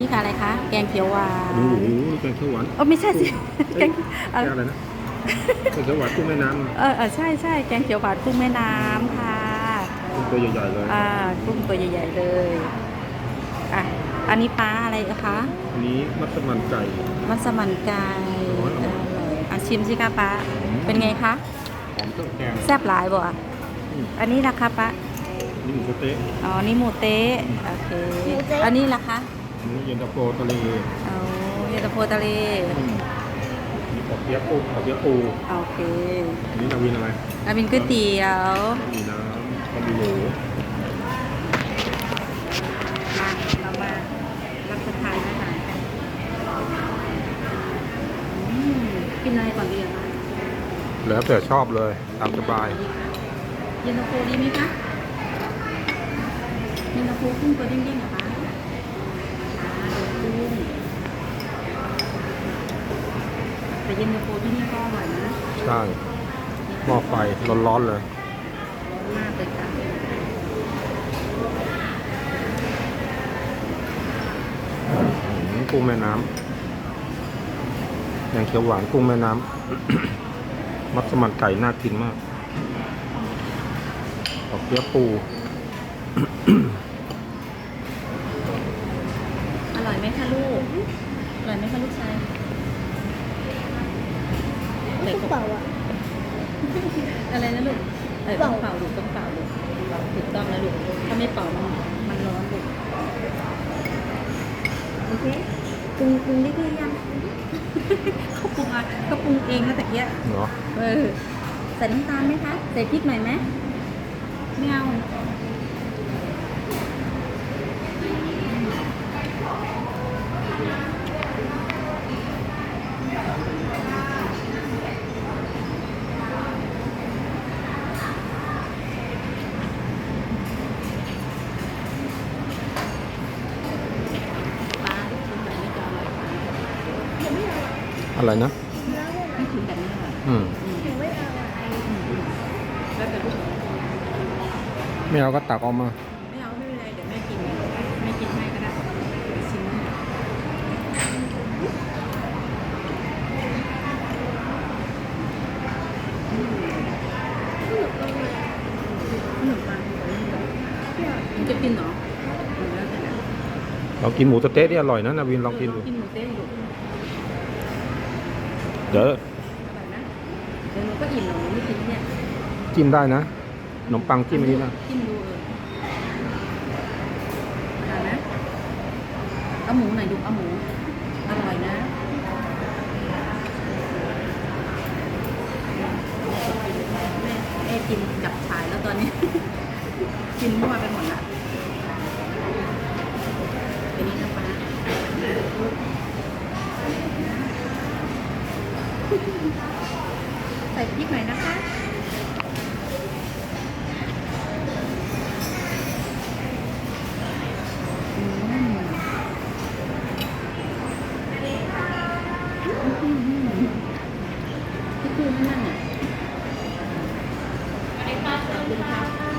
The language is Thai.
นี่ค่ะอะไรคะ แกงเขียวหวาโอ้นโหแกงเขียวหวานเออไม่ใช่สิแกงแกงอะไรนะแกงเขียวหวานกุ้งแม่น้ำเออเออใช่ใช่แกงเขียวหวานกุ้งแม่น้ำค่ะกุ้งตัวใหญ่ๆเลยอ่ากุ้งตัวใหญ่ๆเลยอะอันนี้ปลาอะไรคะอันนี้มัสมั่นไก่มัสมั่นไก่โอ้ยอร่อยอะชิมสิคะป้าอืมเป็นไงคะหอมเครื่องแกงแซ่บหลายบ่อะอืมอันนี้ราคาป้านี่หมูสะเต๊ะอ๋อนี่หมูเต๊ะโอเคอันนี้ราคาอั นนี้เย็นตาโฟทะเลเอาเย็นตาโฟทะเลอืมมีปอกเปี๊ยะปูปอกเปี๊ยะปูโอเคอันนี้นาวินอะไรแล้วเป็นก๋วยเตี๋ยวมีน้ำก็มีหมูมาเรามารับประทานอาหารกันอืมกินอะไรก่อนดีอะคะแล้วแต่ชอบเลยตามสบาย เย็นตาโฟดีไหมคะเย็นตาโฟกุ้งตัวเด้งๆเหรอคะอ่าเดี๋ยวกุ้งแต่ เย็นตาโฟที่นี่ก็อร่อยนะใช่หม้อไฟร้อนๆเลยร้อนมากเลยค่ะอืมกุ้งแม่น้ำแกงเขียวหวานกุ้งแม่น้ำ มัสมั่นไก่น่ากินมากปอกเปี๊ยะปู อร่อยไหมคะลูก อร่อยไหมคะลูกชาย ไม่เป่าอะอะไรนะลูกเออต้องเป่าลูกต้องเป่าลูกถูกต้องแล้วลูกถ้าไม่เป่ามันมันร้อนลูกโอเคปรุงปรุงได้หรือยังเขาปรุงอะเขาปรุงเองนะตะเกียบเนาะเออใส่น้ำตาลไหมคะใส่พริกหน่อยไหมไม่เอา อะไรนะลูกชิ้นแบบนี้อร่อยอืมอืมหนูไม่เอาอะแล้วแต่ผู้ชมไม่เอาก็ตักออกมา ไม่เอาไม่เป็นไรเดี๋ยวแม่กินไม่กินให้ก็ได้ชิมให้ขนมปังมันจะกินเหรอเรากินหมูสะเต๊ะที่อร่อยนะนาวินลองกินดูกินหมูเต้นดู เดี๋ยวอร่อยนะเดี๋ยวหนูก็อิ่มหนูไม่กินเนี่ยจิ้มได้นะขนมปังจิ้มอันนี้นะจิ้มดูเออเอานะเอาหมูหน่อยดูเอาหมูอร่อยนะแม่แม่กินจับฉายแล้วตอนนี้ กินมั่วไปหมดละเป็นนี้นะป้า ใส่พริกหน่อยนะคะคือนั่นอะอันนี้ปลาเพิ่มค่ะ